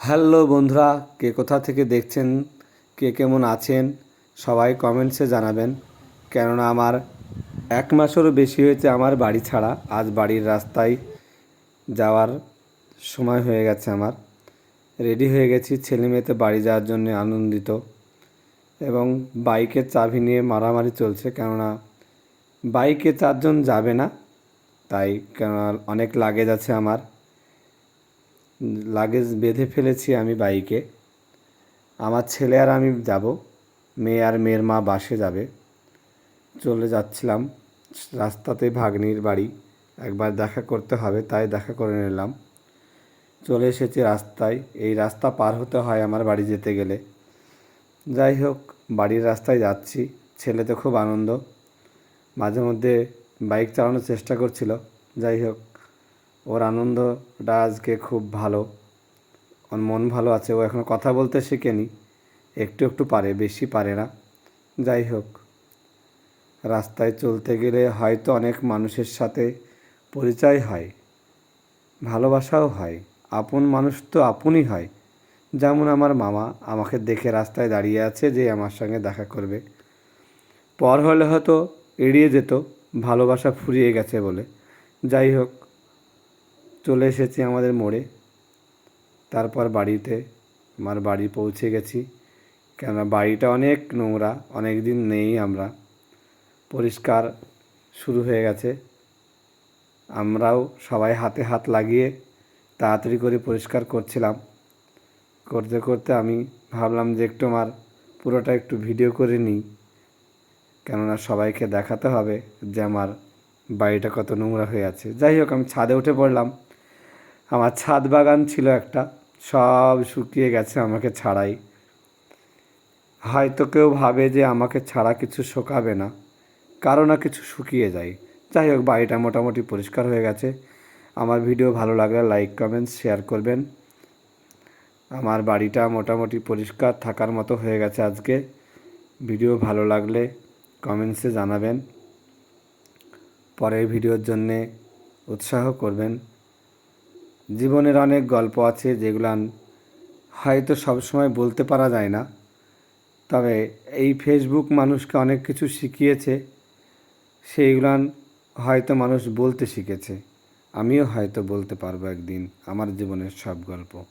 Hello বন্ধুরা, কে কোথা থেকে দেখছেন, কে কেমন আছেন, সবাই কমেন্টসে জানাবেন। কেননা আমার এক মাসেরও বেশি হয়েছে আমার বাড়ি ছাড়া, আজ বাড়ির রাস্তায় যাওয়ার সময় হয়ে গেছে আমার। রেডি হয়ে গেছি, ছেলে মেয়েতে বাড়ি যাওয়ার জন্য আনন্দিত। এবং বাইকের চাবি নিয়ে মারামারি চলছে, কেননা বাইকে চারজন যাবে না, তাই কেননা অনেক লাগেজ আছে আমার। লাগেজ বেঁধে ফেলেছি আমি বাইকে। আমার ছেলে আর আমি যাব। মেয়ে আর মেয়ের মা বাসে যাবে। চলে যাচ্ছিলাম রাস্তাতে ভাগ্নির বাড়ি। একবার দেখা করতে হবে, তাই দেখা করে নিলাম। চলে এসেছি রাস্তায়। এই রাস্তা পার হতে হয় আমার বাড়ি যেতে গেলে। যাই হোক, বাড়ির রাস্তায় যাচ্ছি। ছেলে তো খুব আনন্দ। মাঝে মধ্যে বাইক চালানোর চেষ্টা করছিল। যাই হোক ওর আনন্দটা আজকে খুব ভালো। ওর মন ভালো আছে, ও এখন কথা বলতে শেখেনি। একটু একটু পারে, বেশি পারে না। যাই হোক, রাস্তায় চলতে গেলে হয়তো অনেক মানুষের সাথে পরিচয় হয়, ভালোবাসাও হয়, আপন মানুষ তো আপনই হয়। যেমন আমার মামা আমাকে দেখে রাস্তায় দাঁড়িয়ে আছে যে আমার সঙ্গে দেখা করবে। পর হলে হয়তো এড়িয়ে যেত, ভালোবাসা ফুরিয়ে গেছে বলে। যাই হোক চলে এসেছি আমাদের মোড়ে। তারপর বাড়িতে, আমার বাড়ি পৌঁছে গেছি। কেননা বাড়িটা অনেক নোংরা অনেক দিন নেই আমরা। পরিষ্কার শুরু হয়ে গেছে। আমরাও সবাই হাতে হাত লাগিয়ে তাড়াতাড়ি করে পরিষ্কার করছিলাম। করতে করতে আমি ভাবলাম যে একটু আমার পুরোটা একটু ভিডিও করে নিই। কেননা সবাইকে দেখাতে হবে যে আমার বাড়িটা কত নোংরা হয়ে আছে। যাই হোক, আমি ছাদে উঠে পড়লাম। আমার ছাদ বাগান ছিল একটা, সব শুকিয়ে গেছে আমাকে ছাড়াই। হয়তো কেউ ভাবে যে আমাকে ছাড়া কিছু শোকাবে না, কারও না কিছু শুকিয়ে যায়। যাই হোক, বাড়িটা মোটামুটি পরিষ্কার হয়ে গেছে। আমার ভিডিও ভালো লাগলে লাইক, কমেন্ট, শেয়ার করবেন। আমার বাড়িটা মোটামুটি পরিষ্কার থাকার মতো হয়ে গেছে আজকে। ভিডিও ভালো লাগলে কমেন্টসে জানাবেন। পরের ভিডিওর জন্যে উৎসাহ করবেন। জীবনের অনেক গল্প আছে যেগুলো হয়তো সবসময় বলতে পারা যায় না। তবে এই ফেসবুক মানুষকে অনেক কিছু শিখিয়েছে সেইগুলান হয়তো মানুষ বলতে শিখেছে। আমিও হয়তো বলতে পারব একদিন আমার জীবনের সব গল্প।